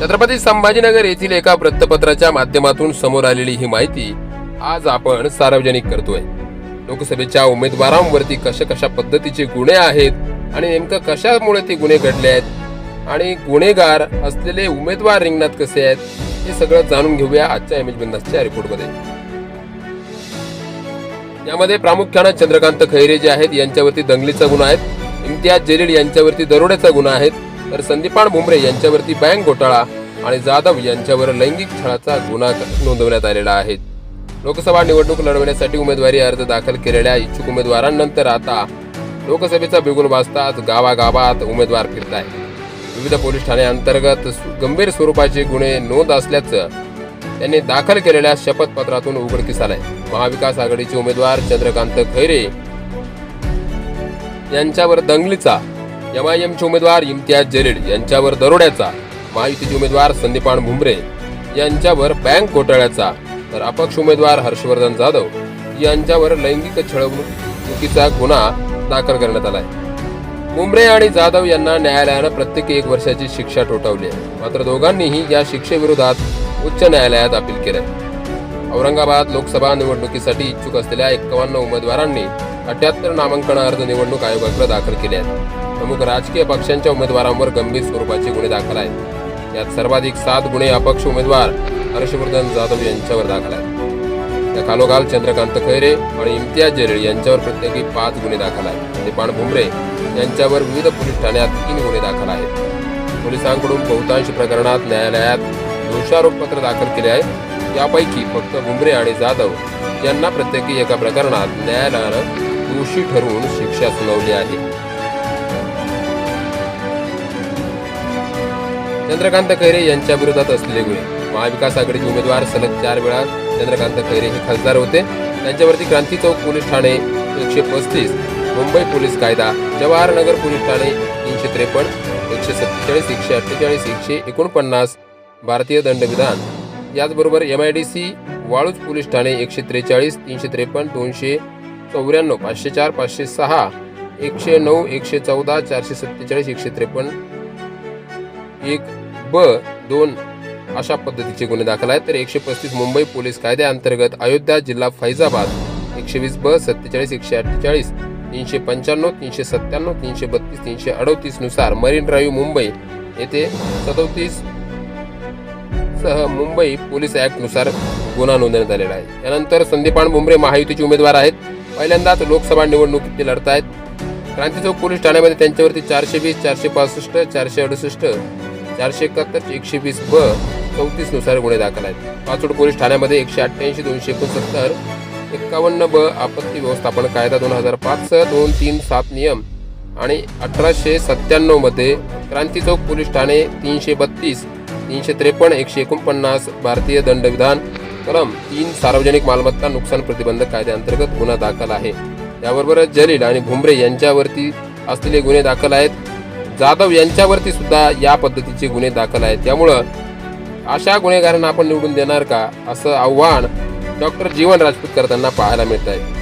छत्रपती संभाजीनगर येथील एका वृत्तपत्राच्या माध्यमातून समोर आलेली ही माहिती आज आपण सार्वजनिक करतोय. लोकसभेच्या उमेदवारांवरती कशा कशा पद्धतीचे गुन्हे आहेत आणि नेमकं कशामुळे ते गुन्हे घडले आहेत आणि गुन्हेगार असलेले उमेदवार रिंगणात कसे आहेत हे सगळं जाणून घेऊया आजच्या एम एच बिंदासच्या रिपोर्टमध्ये. यामध्ये प्रामुख्यानं चंद्रकांत खैरे जे आहेत यांच्यावरती दंगलीचा गुन्हा आहे. इम्तियाज जलील यांच्यावरती दरोड्याचा गुन्हा आहे. तर संदीपान भुमरे यांच्यावरती बँक घोटाळा आणि जाधव यांच्यावर लैंगिक छळाचा गुन्हा नोंदवण्यात आलेला आहे. लोकसभा निवडणूक लढवण्यासाठी उमेदवारी अर्ज दाखल केलेल्या इच्छुक उमेदवारांनंतर आता लोकसभेचा बिगुल वाजताच गावागावात उमेदवार फिरत आहे विविध पोलीस ठाण्यांतर्गत गंभीर स्वरूपाचे गुन्हे नोंद असल्याचं त्यांनी दाखल केलेल्या शपथपत्रातून उघडकीस आलंय. महाविकास आघाडीचे उमेदवार चंद्रकांत खैरे यांच्यावर दंगलीचा एमआयएमचे उमेदवार इम्तियाज जलील यांच्यावर दरोड्याचा. महायुतीचे उमेदवार संदीपान भुमरे यांच्यावर बँक घोटाळ्याचा. तर अपक्ष उमेदवार हर्षवर्धन जाधव यांच्यावर लैंगिक छळवणुकीचा गुन्हा दाखल करण्यात आलाय. मुंबरे आणि जाधव यांना न्यायालयानं प्रत्येकी एक वर्षाची शिक्षा ठोठावली आहे. मात्र दोघांनीही या शिक्षेविरोधात उच्च न्यायालयात अपील केलंय. औरंगाबाद लोकसभा निवडणुकीसाठी इच्छुक असलेल्या एक्कावन्न उमेदवारांनी अठ्याहत्तर नामांकन अर्ज निवडणूक आयोगाकडे दाखल केले आहेत. प्रमुख राजकीय पक्षांच्या उमेदवारांवर गंभीर स्वरूपाचे गुन्हे दाखल आहेत. यात सर्वाधिक सात गुन्हे अपक्ष उमेदवार हर्षवर्धन जाधव यांच्यावर दाखल आहेत. त्या खालोखाल चंद्रकांत खैरे आणि इम्तियाज जलील यांच्यावर प्रत्येकी पाच गुन्हे दाखल आहेत. निपाण भुमरे यांच्यावर विविध पोलीस ठाण्यात तीन गुन्हे दाखल आहेत. पोलिसांकडून बहुतांश प्रकरणात न्यायालयात दोषारोपपत्र दाखल केले आहे. यापैकी फक्त भुमरे आणि जाधव यांना प्रत्येकी एका प्रकरणात न्यायालयानं दोषी ठरवून शिक्षा सुनावली आहे. चंद्रकांत खैरे यांच्या विरोधात असलेले गुन्हे. महाविकास आघाडीचे उमेदवार सलग चार वेळा चंद्रकांत खैरे हे खासदार होते. त्यांच्यावरती क्रांती चौक पोलीस ठाणे एकशे पस्तीस मुंबई पोलीस कायदा जवाहरनगर पोलीस ठाणे तीनशे त्रेपन्न एकशे सत्तेचाळीस एकशे अठ्ठेचाळीस एकशे एकोणपन्नास भारतीय दंडविधान. याचबरोबर M I D C Waluj police Thane एकशे त्रेचाळीस तीनशे त्रेपन्न दोनशे चौऱ्याण्णव पाचशे चार पाचशे सहा एकशे नऊ एकशे चौदा चारशे सत्तेचाळीस एकशे त्रेपन्न एक ब दोन अशा पद्धतीचे गुन्हे दाखल आहेत. तर एकशे पस्तीस मुंबई पोलीस कायद्याअंतर्गत अयोध्या जिल्हा फैजाबाद एकशे वीस ब सत्तेचाळीस एकशे अठ्ठेचाळीस तीनशे पंच्याण्णव तीनशे सत्त्याण्णव तीनशे बत्तीस तीनशे अडतीसनुसार मरीन ड्राईव्ह मुंबई येथे सदोतीस सह मुंबई पोलीस ऍक्टनुसार गुन्हा नोंदवण्यात आलेला आहे. त्यानंतर संदीपान भुमरे महायुतीचे उमेदवार आहेत. पहिल्यांदाच लोकसभा निवडणुकीत ते लढत आहेत क्रांती चौक पोलीस ठाण्यामध्ये त्यांच्यावरती चारशे वीस चारशे पासष्ट चारशे अडुसष्ट चारशे एकाहत्तर एकशे वीस ब चौतीसनुसार गुन्हे दाखल आहेत. पाचोड पोलीस ठाण्यामध्ये एकशे अठ्ठ्याऐंशी दोनशे एकोणसत्तर एक्कावन्न ब आपत्ती व्यवस्थापन कायदा दोन हजार पाच दोन तीन सात नियम आणि अठराशे सत्त्याण्णवमध्ये क्रांती चौक पोलीस ठाणे तीनशे बत्तीस तीनशे त्रेपन्न एकशे एकोणपन्नास भारतीय दंडविधान कलम तीन सार्वजनिक मालमत्ता नुकसान प्रतिबंधक कायद्याअंतर्गत गुन्हा दाखल आहे. त्याबरोबरच जलील आणि भुमरे यांच्यावरती असलेले गुन्हे दाखल आहेत. जाधव यांच्यावरती सुद्धा या पद्धतीचे गुन्हे दाखल आहेत. त्यामुळं अशा गुन्हेगारांना आपण निवडून देणार का? असं आव्हान डॉक्टर जीवन राजपूत करताना पाहायला मिळत आहे